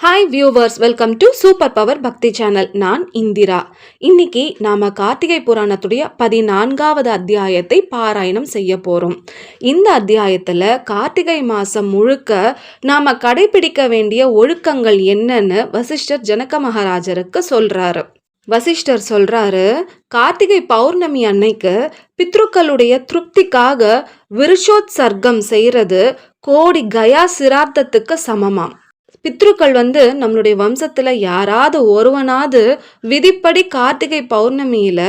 Hi viewers welcome to super power Bhakti channel நான் இந்திரா. இன்னைக்கு நாம் கார்த்திகை புராணத்துடைய பதினான்காவது அத்தியாயத்தை பாராயணம் செய்ய போகிறோம் இந்த அத்தியாயத்தில் கார்த்திகை மாதம் முழுக்க நாம் கடைபிடிக்க வேண்டிய ஒழுக்கங்கள் என்னன்னு வசிஷ்டர் ஜனக மகாராஜருக்கு சொல்கிறாரு வசிஷ்டர் சொல்றாரு கார்த்திகை பௌர்ணமி அன்னைக்கு பித்ருக்களுடைய திருப்திக்காக விருஷோத்சர்க்கம் செய்யறது கோடி கயா சிரார்த்தத்துக்கு சமமாம். பித்ருக்கள் வந்து நம்மளுடைய வம்சத்துல யாராவது ஒருவனாவது விதிப்படி கார்த்திகை பௌர்ணமியில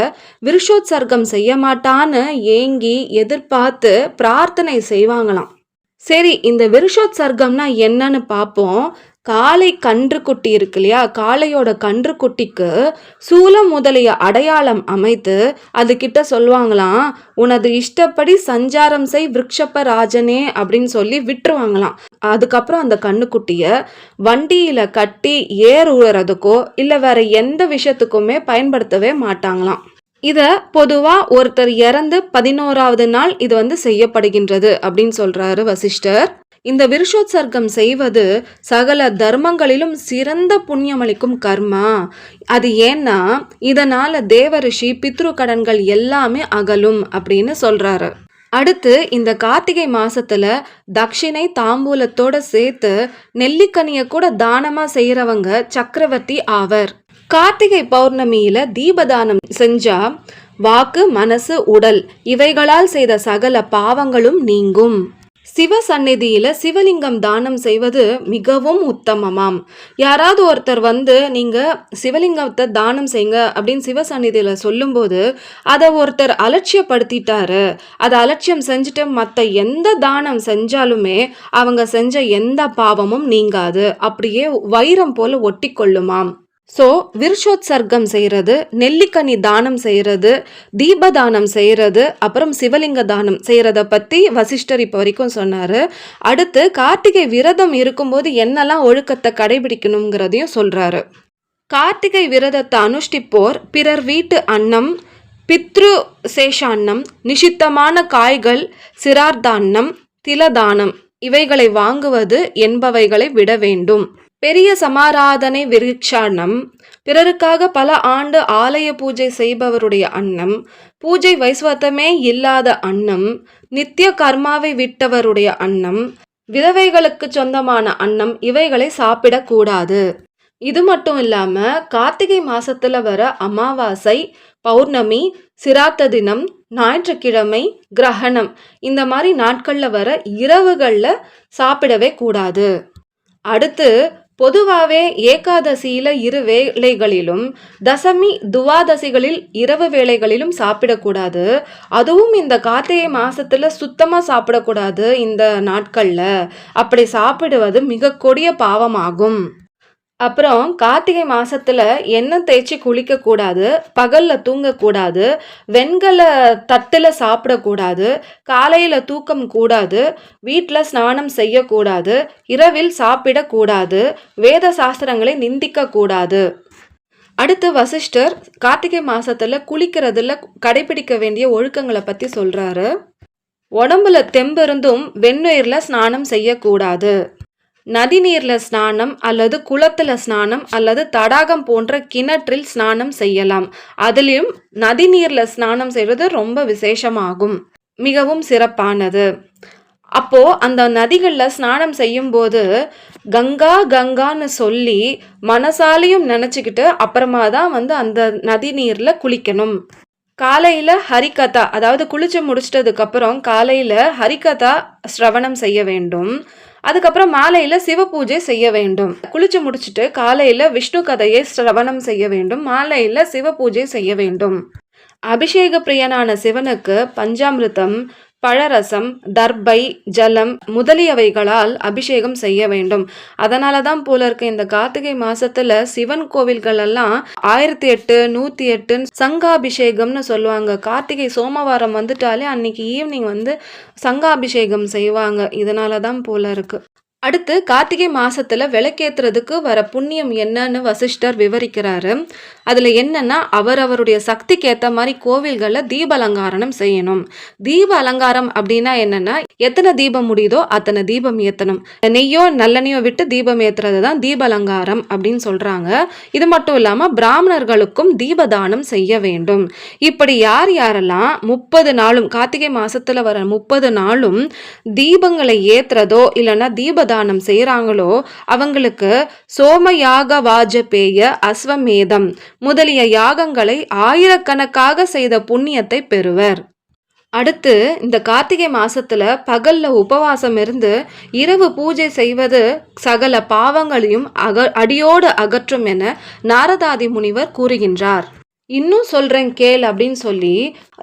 விருஷோத்சர்க்கம் செய்ய மாட்டான்னு ஏங்கி எதிர்பார்த்து பிரார்த்தனை செய்வாங்களாம். சரி இந்த விருஷோத்சர்க்கம்னா என்னன்னு பார்ப்போம் காளை கன்றுக்குட்டி இருக்கு இல்லையா? காளையோட கன்றுக்குட்டிக்கு சூலம் முதலிய அடையாளம் அமைத்து அது கிட்ட சொல்லுவாங்களாம் உனது இஷ்டப்படி சஞ்சாரம் செய் விருட்சப்ப ராஜனே அப்படின்னு சொல்லி விட்டுருவாங்களாம். அதுக்கப்புறம் அந்த கண்ணுக்குட்டிய வண்டியில கட்டி ஏர் உழறதுக்கோ இல்லை வேற எந்த விஷயத்துக்குமே பயன்படுத்தவே மாட்டாங்களாம். இத பொதுவா ஒருத்தர் இறந்து பதினோராவது நாள் இது வந்து செய்யப்படுகின்றது அப்படின்னு சொல்றாரு வசிஷ்டர். இந்த விருஷோத்சர்க்கம் செய்வது சகல தர்மங்களிலும் சிறந்த புண்ணியமளிக்கும் கர்மா. அது ஏன்னா இதனால தேவரிஷி பித்ரு கடன்கள் எல்லாமே அகலும் அப்படின்னு சொல்றாரு. அடுத்து இந்த கார்த்திகை மாசத்துல தக்ஷினை தாம்பூலத்தோட சேர்த்து நெல்லிக்கனிய கூட தானமா செய்யறவங்க சக்கரவர்த்தி ஆவர். கார்த்திகை பௌர்ணமியில தீபதானம் செஞ்சா வாக்கு மனசு உடல் இவைகளால் செய்த சகல பாவங்களும் நீங்கும். சிவ சந்நிதியில் சிவலிங்கம் தானம் செய்வது மிகவும் உத்தமமாம். யாராவது ஒருத்தர் வந்து நீங்கள் சிவலிங்கத்தை தானம் செய்யுங்க அப்படின்னு சிவ சந்நிதியில் சொல்லும்போது அதை ஒருத்தர் அலட்சியப்படுத்திட்டாரு. அதை அலட்சியம் செஞ்சுட்டு மற்ற எந்த தானம் செஞ்சாலுமே அவங்க செஞ்ச எந்த பாவமும் நீங்காது. அப்படியே வைரம் போல ஒட்டி கொள்ளுமாம் ஸோ விருஷோத்சர்க்கம் செய்கிறது நெல்லிக்கனி தானம் செய்கிறது தீபதானம் செய்கிறது அப்புறம் சிவலிங்க தானம் செய்கிறத பற்றி வசிஷ்டர் இப்போ வரைக்கும் சொன்னார். அடுத்து கார்த்திகை விரதம் இருக்கும்போது என்னெல்லாம் ஒழுக்கத்தை கடைபிடிக்கணுங்கிறதையும் சொல்கிறாரு கார்த்திகை விரதத்தை அனுஷ்டிப்போர் பிறர் வீட்டு அன்னம் பித்ரு சேஷான்னம் நிஷித்தமான காய்கள் சிரார்த்தான்னம் திலதானம் இவைகளை வாங்குவது என்பவைகளை விட வேண்டும். பெரிய சமாராதனை விருட்சாண்ணம் பிறருக்காக பல ஆண்டு ஆலய பூஜை செய்பவருடைய அன்னம் பூஜை வைஸ்வத்தமே இல்லாத அன்னம் நித்திய கர்மாவை விட்டவருடைய அன்னம் விதவைகளுக்கு சொந்தமான அன்னம் இவைகளை சாப்பிடக்கூடாது. இது மட்டும் இல்லாம கார்த்திகை மாசத்துல வர அமாவாசை பௌர்ணமி சிராத்த தினம் ஞாயிற்றுக்கிழமை கிரகணம் இந்த மாதிரி நாட்கள்ல வர இரவுகள்ல சாப்பிடவே கூடாது. அடுத்து பொதுவாகவே ஏகாதசியில இரு வேளைகளிலும் தசமி துவாதசிகளில் இரவு வேளைகளிலும் சாப்பிடக்கூடாது. அதுவும் இந்த கார்த்திகை மாசத்துல சுத்தமா சாப்பிடக்கூடாது இந்த நாட்கள்ல. அப்படி சாப்பிடுவது மிக கொடிய பாவமாகும். அப்புறம் கார்த்திகை மாசத்துல எண்ணெய் தேய்ச்சி குளிக்க கூடாது பகல்ல தூங்கக்கூடாது வெண்கல தட்டுல சாப்பிடக்கூடாது காலையில தூக்கம் கூடாது வீட்டில் ஸ்நானம் செய்யக்கூடாது இரவில் சாப்பிடக்கூடாது வேத சாஸ்திரங்களை நிந்திக்க கூடாது அடுத்து வசிஷ்டர் கார்த்திகை மாசத்துல குளிக்கிறதுல கடைபிடிக்க வேண்டிய ஒழுக்கங்களை பத்தி சொல்றாரு. உடம்புல தெம்பிருந்தும் வெந்நீர்ல ஸ்நானம் செய்யக்கூடாது. நதிநீரில் ஸ்நானம் அல்லது குளத்தில் ஸ்நானம் அல்லது தடாகம் போன்ற கிணற்றில் ஸ்நானம் செய்யலாம். அதிலும் நதிநீரில் ஸ்நானம் செய்வது ரொம்ப விசேஷமாகும். மிகவும் சிறப்பானது. அப்போ அந்த நதிகளில் ஸ்நானம் செய்யும்போது கங்கா கங்கான்னு சொல்லி மனசாலையும் நினச்சிக்கிட்டு அப்புறமா தான் வந்து அந்த நதி நீரில் குளிக்கணும். காலையில் ஹரிகதா அதாவது குளிச்சு முடிச்சிட்டதுக்கப்புறம் காலையில் ஹரிகதா ஸ்ரவணம் செய்ய வேண்டும். அதுக்கப்புறம் மாலையில் சிவ பூஜை செய்ய வேண்டும். குளிச்சு முடிச்சுட்டு காலையில் விஷ்ணு கதையை சிரவணம் செய்ய வேண்டும். மாலையில் சிவ பூஜை செய்ய வேண்டும். அபிஷேக பிரியனான சிவனுக்கு பஞ்சாமிர்தம் பழரசம் தர்பை ஜலம் முதலியவைகளால் அபிஷேகம் செய்ய வேண்டும். அதனால தான் போல இருக்க இந்த கார்த்திகை மாசத்துல சிவன் கோவில்கள் எல்லாம் ஆயிரத்தி எட்டு நூத்தி எட்டு சங்காபிஷேகம்னு சொல்லுவாங்க. கார்த்திகை சோமவாரம் வந்துட்டாலே அன்னைக்கு ஈவினிங் வந்து சங்காபிஷேகம் செய்வாங்க. இதனால தான் போல இருக்கு. அடுத்து கார்த்திகை மாசத்துல விளக்கேத்துறதுக்கு வர புண்ணியம் என்னன்னு வசிஷ்டர் விவரிக்கிறாரு. அதுல என்னன்னா அவருடைய சக்திக்கு ஏத்த மாதிரி கோவில்களில் தீப அலங்காரம் செய்யணும். தீப அலங்காரம் அப்படின்னா என்னன்னா எத்தனை தீபம் முடியுதோ அத்தனை தீபம் ஏத்தணும். நெய்யோ நல்லெண்ணையோ விட்டு தீபம் ஏத்துறது தான் தீப அலங்காரம் அப்படின்னு சொல்றாங்க. இது மட்டும் இல்லாம பிராமணர்களுக்கும் தீபதானம் செய்ய வேண்டும். இப்படி யார் யாரெல்லாம் முப்பது நாளும் கார்த்திகை மாசத்துல வர முப்பது நாளும் தீபங்களை ஏத்துறதோ இல்லைன்னா தீபதானம் செய்கிறாங்களோ அவங்களுக்கு சோமயாக வாஜபேய அஸ்வமேதம் முதலிய யாகங்களை ஆயிரக்கணக்காக செய்த புண்ணியத்தை பெறுவர். அடுத்து இந்த கார்த்திகை மாசத்துல பகல்ல உபவாசம் இருந்து இரவு பூஜை செய்வது சகல பாவங்களையும் அக அடியோடு அகற்றும் என நாரதாதி முனிவர் கூறுகின்றார். இன்னும் சொல்கிறேன் கேள் அப்படின்னு சொல்லி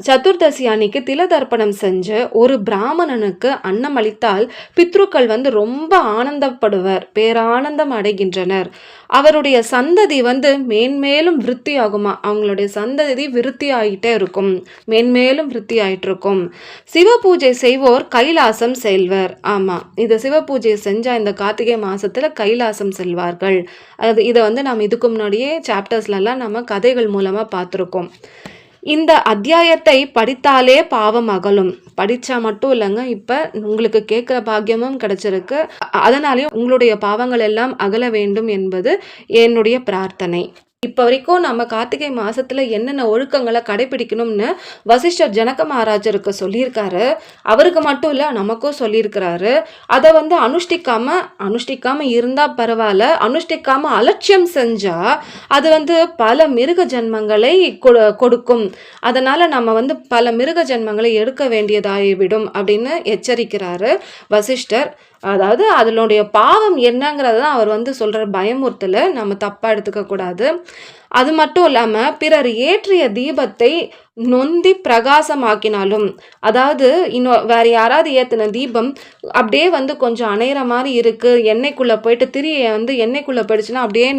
சதுர்தசி அன்னைக்கு திலதர்ப்பணம் செஞ்சு ஒரு பிராமணனுக்கு அன்னம் அளித்தால் பித்ருக்கள் வந்து ரொம்ப ஆனந்தப்படுவர் பேரானந்தம் அடைகின்றனர். அவருடைய சந்ததி வந்து மேன்மேலும் விருத்தி ஆகுமா அவங்களுடைய சந்ததி விருத்தி ஆகிட்டே இருக்கும் மேன்மேலும் விருத்தி ஆகிட்டு இருக்கும் சிவ பூஜை செய்வோர் கைலாசம் செல்வர். ஆமாம் இதை சிவ பூஜை செஞ்சால் இந்த கார்த்திகை மாதத்தில் கைலாசம் செல்வார்கள். அது இதை வந்து நம்ம இதுக்கு முன்னாடியே சாப்டர்ஸ்லலாம் நம்ம கதைகள் மூலமாக பார்த்துருக்கோம். இந்த அத்தியாயத்தை படித்தாலே பாவம் அகலும். படித்தா மட்டும் இல்லைங்க இப்போ உங்களுக்கு கேட்குற பாக்கியமும் கிடைச்சிருக்கு. அதனாலேயும் உங்களுடைய பாவங்கள் எல்லாம் அகல வேண்டும் என்பது என்னுடைய பிரார்த்தனை. இப்போ வரைக்கும் நம்ம கார்த்திகை மாதத்தில் என்னென்ன ஒழுக்கங்களை கடைபிடிக்கணும்னு வசிஷ்டர் ஜனக மகாராஜருக்கு சொல்லியிருக்காரு. அவருக்கு மட்டும் இல்லை நமக்கும் சொல்லியிருக்கிறாரு. அதை வந்து அனுஷ்டிக்காமல் அனுஷ்டிக்காமல் இருந்தால் பரவாயில்ல. அனுஷ்டிக்காமல் அலட்சியம் செஞ்சால் அது வந்து பல மிருக ஜென்மங்களை கொடுக்கும். அதனால் நம்ம வந்து பல மிருக ஜென்மங்களை எடுக்க வேண்டியதாகிவிடும் அப்படின்னு எச்சரிக்கிறாரு வசிஷ்டர். அதாவது அதனுடைய பாவம் என்னங்கிறத தான் அவர் வந்து சொல்கிற பயமுறுத்தலை நம்ம தப்பாக எடுத்துக்கக்கூடாது அது மட்டும் இல்லாமல் பிறர் ஏற்றிய தீபத்தை நொந்தி பிரகாசமாக்கினாலும் அதாவது இன்னும் வேற யாராவது ஏற்றின தீபம் அப்படியே வந்து கொஞ்சம் அணையிற மாதிரி இருக்குது எண்ணெய்க்குள்ளே போயிட்டு திரியை வந்து எண்ணெய்க்குள்ளே போயிடுச்சுன்னா அப்படியே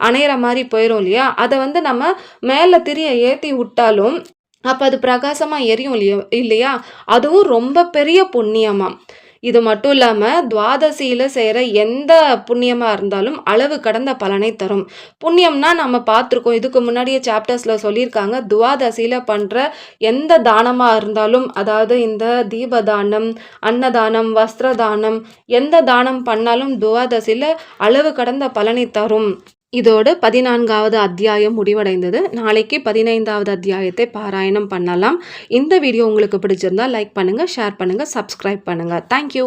அணையிற மாதிரி போயிடும் இல்லையா? அதை வந்து நம்ம மேலே திரியை ஏற்றி விட்டாலும் அப்போ அது பிரகாசமாக எரியும் இல்லையோ இல்லையா? அதுவும் ரொம்ப பெரிய புண்ணியமாக இது மட்டும் இல்லாமல் துவாதசியில் செய்கிற எந்த புண்ணியமாக இருந்தாலும் அளவு கடந்த பலனை தரும். புண்ணியம்னா நம்ம பார்த்துருக்கோம். இதுக்கு முன்னாடியே சாப்டர்ஸில் சொல்லியிருக்காங்க. துவாதசியில் பண்ணுற எந்த தானமாக இருந்தாலும் அதாவது இந்த தீபதானம் அன்னதானம் வஸ்திரதானம் எந்த தானம் பண்ணாலும் துவாதசியில் அளவு கடந்த பலனை தரும். இதோடு பதினான்காவது அத்தியாயம் முடிவடைந்தது. நாளைக்கு பதினைந்தாவது அத்தியாயத்தை பாராயணம் பண்ணலாம். இந்த வீடியோ உங்களுக்கு பிடிச்சிருந்தா லைக் பண்ணுங்கள் ஷேர் பண்ணுங்கள் சப்ஸ்கிரைப் பண்ணுங்கள் தேங்க்யூ